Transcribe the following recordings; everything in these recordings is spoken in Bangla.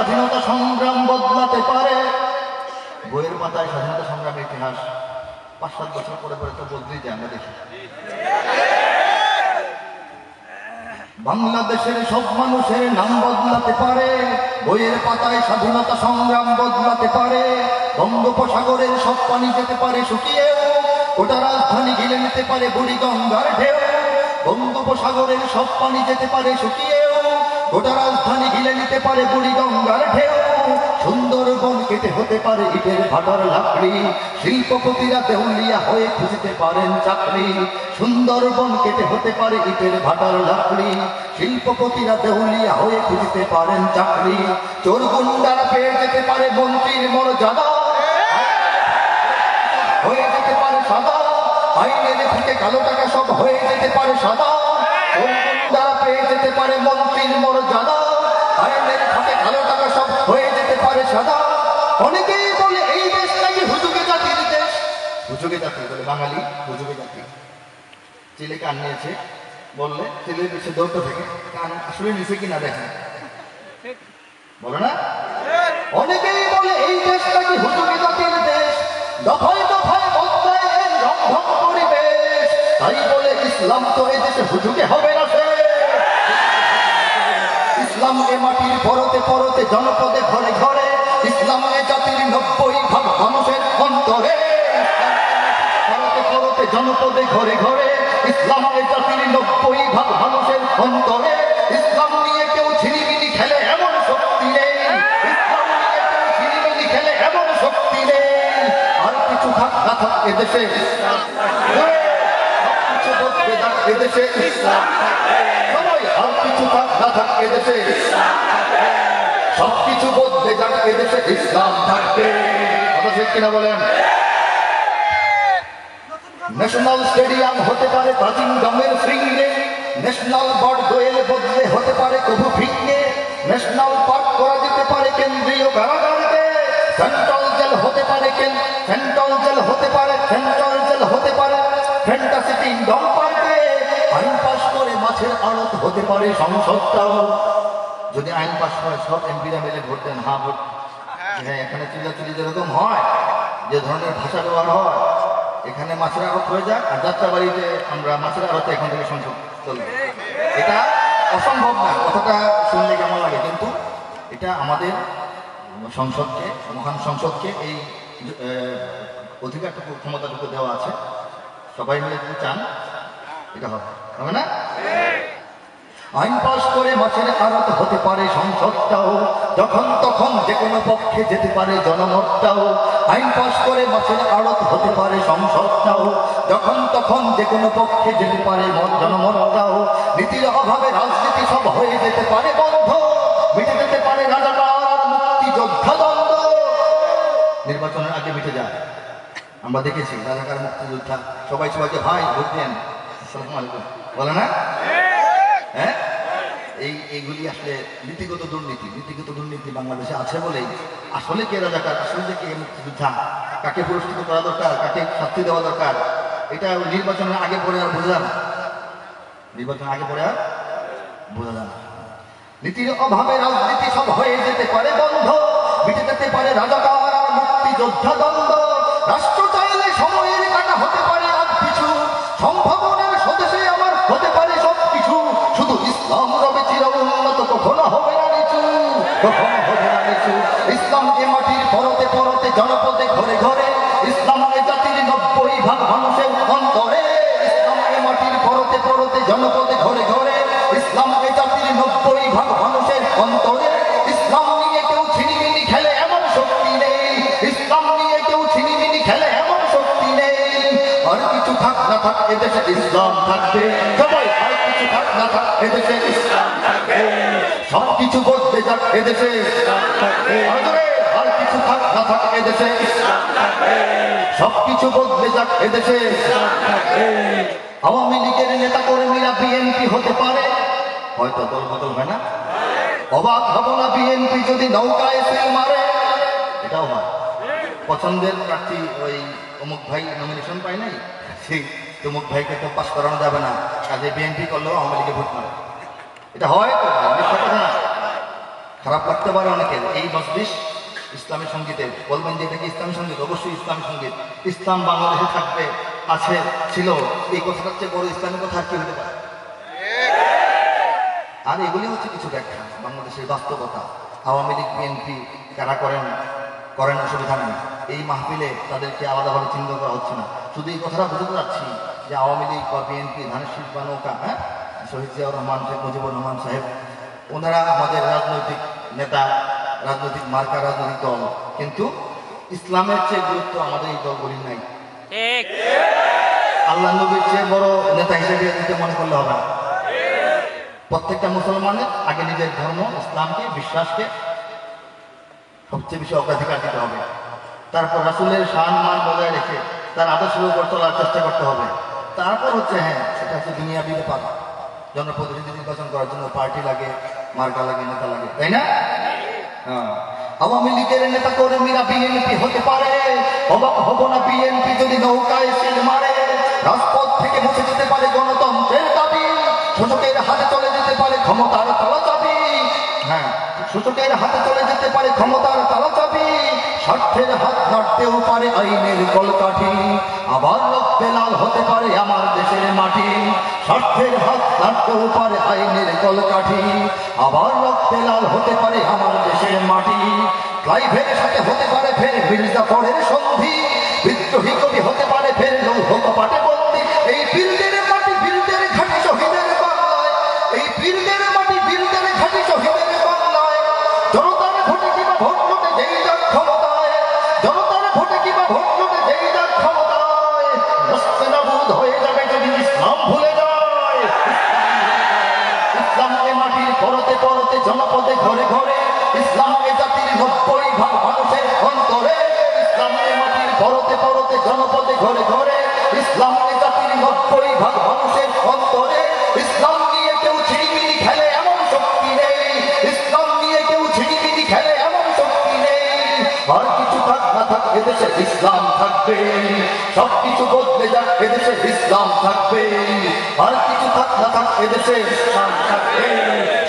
স্বাধীনতা সংগ্রাম বদলাতে পারে। বইয়ের পাতায় স্বাধীনতা সংগ্রামের ইতিহাস পাঁচ সাত বছর পরে পরে তো বদলেই যায় আমরা দেখি। বাংলাদেশের সব মানুষের নাম বদলাতে পারে। বইয়ের পাতায় স্বাধীনতা সংগ্রাম বদলাতে পারে। বঙ্গোপসাগরের সব পানি যেতে পারে শুকিয়েও ওটা রাজধানী ঘিরে নিতে পারে বুড়ি গঙ্গার ঢেউ। বঙ্গোপসাগরের সব পানি যেতে পারে শুকিয়েও গোটা রাজধানী ঘিরে নিতে পারে বুড়ি গঙ্গার ঢেউ। সুন্দরবন কেটে হতে পারে ইটের ভাটার লাকড়ি। শিল্পপতিরা দেউলিয়া হয়ে খুঁজতে পারেন চাকরি। সুন্দরবন কেটে হতে পারে ইটের ভাটার লাকড়ি। শিল্পপতিরা দেউলিয়া হয়ে খুঁজতে পারেন চাকরি। চোর গুন্ডারা পেয়ে যেতে পারে মন্ত্রীর মর্যাদা। হয়ে যেতে পারে সাদা। আইনের থেকে কালো টাকা সব হয়ে যেতে পারে সাদা। মন্ত্রীর মর্যাদা আইনের থেকে কালো টাকা সব হয়ে যেতে পারে সাদা। অনেকেই বলে, এই দেশ নাকি হুজুগে জাতির দেশ। হুজুগে জাতি বলে, বাঙালি হুজুগে জাতি। ছেলে কান নিয়েছে, বললে, ছেলের পিছিয়ে দৌড়তে থেকে। কান আসলে নিচে কিনা দেখেন। বলো না? অনেকেই বলে, এই দেশ নাকি হুজুগে জাতির দেশ। দফায় দফায় বদলায় এর পরিবেশ। তাই বলে, ইসলাম তো এই দেশে হুজুগে হবে না ইসলাম এ মাটির পরতে পরতে জনপদে ঘরে ঘরে, ইসলাম এ জাতির নব্বই ভাগ মানুষের অন্তরে। পরতে পরতে জনপদে ঘরে ঘরে, ইসলাম এ জাতির নব্বই ভাগ মানুষের অন্তরে। ইসলাম নিয়ে কেউ ছিনিমিনি খেলে এমন শক্তি নেই। ইসলাম খেলে এমন শক্তি নেই। আর কিছু থাক না থাক এদেশে। এদেশে। ইসলাম কিছু থাক না থাক এদেশে সব বদলে যাক এদেশে ইসলাম থাকবে। কিনা বলেন? ন্যাশনাল স্টেডিয়াম হতে পারে প্রাচীন গ্রামের শৃঙ্গে ন্যাশনাল বার্ড দোয়েল বদলে হতে পারে কবু ভিঙ্গে ন্যাশনাল পার্ক করা যেতে পারে কেন্দ্রীয় কারাগারকে সেন্ট্রাল জেল হতে পারে সেন্ট্রাল জেল হতে পারে সেন্ট্রাল জেল হতে পারে ফ্যান্টাসি কিংডম পার্কে হতে পারে সংসদটাও যদি আইন পাশ করে সব এমপিরা মিলে ভোট দেন হ্যাঁ ভোট। হ্যাঁ এখানে চিল্লাচিল্লি যেরকম হয়, যে ধরনের ভাষা ব্যবহার হয়, এখানে মাছের আড়ত হয়ে যাক, আর যাত্রাবাড়িতে আমরা মাছের আড়তে এখান থেকে সংসদ চলবে। এটা অসম্ভব না, কথাটা শুনলে কেমন লাগে? কিন্তু এটা আমাদের সংসদকে, মহান সংসদকে এই অধিকারটুকু, ক্ষমতাটুকু দেওয়া আছে। সবাই মিলে যদি চান, এটা হবে না? আইন পাশ করে মাছের আড়ত হতে পারে সংসদটাও। যখন তখন যে কোনো পক্ষে যেতে পারে জনমতটাও। আইন পাশ করে মাছের আড়ত হতে পারে সংসদটাও। যখন তখন যে কোনো পক্ষে যেতে পারে মত জনমতটাও। নীতির অভাবে রাজনীতি সব হয়ে যেতে পারে বন্ধ। মিটে যেতে পারে রাজাকার নির্বাচনের আগে মিটে যায়। আমরা দেখেছি রাজাকার, মুক্তিযোদ্ধা। সবাই সবাইকে ভাই, ভোট দেন। বলে না? হ্যাঁ? এই, এইগুলি আসলে নীতিগত দুর্নীতি। নীতিগত দুর্নীতি বাংলাদেশে আছে বলেই আসলে কে রাজাকার, আসলে যে কে মুক্তিযোদ্ধা, কাকে পুরস্কৃত করা দরকার, কাকে শাস্তি দেওয়া দরকার, এটা নির্বাচনের আগে পরে আর বোঝা না। নির্বাচনের আগে পরে আর বোঝা যায় না। নীতির অভাবে রাজনীতি সব হয়ে যেতে পারে বন্ধ, মিটে যেতে পারে রাজাকার আর মুক্তিযোদ্ধা দ্বন্দ্ব। ভাগ মানুষের অন্তরে ইসলাম এ মাটির পরতে পরতে জনপদে ঘরে ঘরে। ইসলাম এ জাতির নব্বই ভাগ মানুষের অন্তরে। ইসলাম নিয়ে কেউ ছিনিমিনি খেলে এমন শক্তি নেই। ইসলাম নিয়ে কেউ ছিনিমিনি খেলে এমন শক্তি নেই। আর কিছু থাক না থাক, এদেশে ইসলাম থাকবে। সবাই আর কিছু থাক না থাক, এদেশে ইসলাম থাকবে। সব কিছু বদলে যাক, এদেশে আর কিছু থাক না থাক, এদেশে ইসলাম এদেশে আওয়ামী লীগের নেতা কর্মীরা বিএনপি হতে পারে? হয়তো দল বদল হয় না। অবাক হব না বিএনপি যদি নৌকায় ফেল মারে? এটাও হয়। পছন্দের প্রার্থী ওই অমুক ভাই নমিনেশন পায় নাই? সেই তমুক ভাইকে তো পাস করানো যাবে না। কাজে বিএনপি করলেও আওয়ামী লীগে ভোট মারে। এটা হয় তো খারাপ লাগতে পারে অনেকের এই মজলিস ইসলামী সঙ্গীতে। বলবেন যে এটা কি ইসলামী সংগীত? অবশ্যই ইসলামী সংগীত। ইসলাম বাংলাদেশে থাকবে, আছে, ছিল। এই কথাটা চেয়ে বড় ইসলামী কথা কি হতে পারে? আর এগুলি হচ্ছে কিছু ব্যাখ্যা। বাংলাদেশের বাস্তবতা। আওয়ামী লীগ, বিএনপি, কারা করেন করেন অসুবিধা নেই। এই মাহফিলে তাদেরকে আলাদাভাবে চিহ্নিত করা হচ্ছে না। শুধু এই কথাটা বুঝতে পারছি যে আওয়ামী লীগ বা বিএনপি, ধানের শীষ বা নৌকা হ্যাঁ? শহীদ জিয়াউর রহমান, শেখ মুজিবুর রহমান সাহেব, ওনারা আমাদের রাজনৈতিক নেতা রাজনৈতিক মার্কা রাজনৈতিক দল। কিন্তু ইসলামের চেয়ে গুরুত্ব আমাদের এই দলগুলির নাই। আল্লাহ নবীর চেয়ে বড় নেতা হিসেবে দিতে মনে করলে হবে না। প্রত্যেকটা মুসলমানের আগে নিজের ধর্ম ইসলামকে বিশ্বাসকে সবচেয়ে বেশি অগ্রাধিকার দিতে হবে। তারপর রাসুলের শান মান বজায় রেখে তার আদর্শের উপর চলার চেষ্টা করতে হবে। তারপর হচ্ছে হ্যাঁ সেটা হচ্ছে দুনিয়া বিলে জনপ্রতিনিধি নির্বাচন করার জন্য পার্টি লাগে মার্কা লাগে নেতা লাগে তাই না। আওয়ামী লীগের নেতা কর্মীরা বিএনপি হতে পারে, অবাক হব না বিএনপি যদি নৌকায় সিল মারে। রাজপথ থেকে মুছে যেতে পারে গণতন্ত্রের দাবি শোষকের হাতে চলে যেতে পারে ক্ষমতার তলা দাবি। হ্যাঁ। সূচকের হাতে চলে যেতে পারে ক্ষমতার তালা চাবি স্বার্থের হাত নাড়তেও পারে আইনের কলকাঠি। আবার রক্তে লাল হতে পারে আমার দেশের মাটি। স্বার্থের হাত নাড়তেও পারে আইনের কলকাঠি। আবার রক্তে লাল হতে পারে আমার দেশের মাটি। ক্লাইভের সাথে হতে পারে ফের মির্জাফরের সন্ধি। বিদ্রোহী কবি হতে পারে ফের লৌহ কপাটে বন্দি। এই বিল্ডের হয়ে যাবে যদি ইসলাম ভুলে যায়। ইসলাম মাটির পরতে পরতে জনপদে ঘরে ঘরে ইসলাম এ জাতির নব্বই ভাগ মানুষের অন্তরে ইসলাম এ মাটির পরতে পরতে জনপদে ঘরে ঘরে ইসলাম এ জাতির নব্বই ভাগ মানুষের অন্তরে, ইসলাম এদেশে ইসলাম থাকবে। সব কিছু বদলে যাক, এদেশে ইসলাম থাকবে। আর কিছু থাক না থাক, এদেশে ইসলাম থাকবে।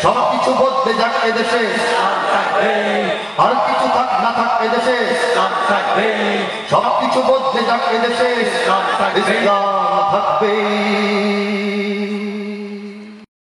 সব কিছু বদলে যাক, এদেশে ইসলাম থাকবে। আর কিছু থাক না থাক, এদেশে ইসলাম থাকবে। সব কিছু বদলে যাক, এদেশে ইসলাম থাকবে। ইসলাম থাকবে।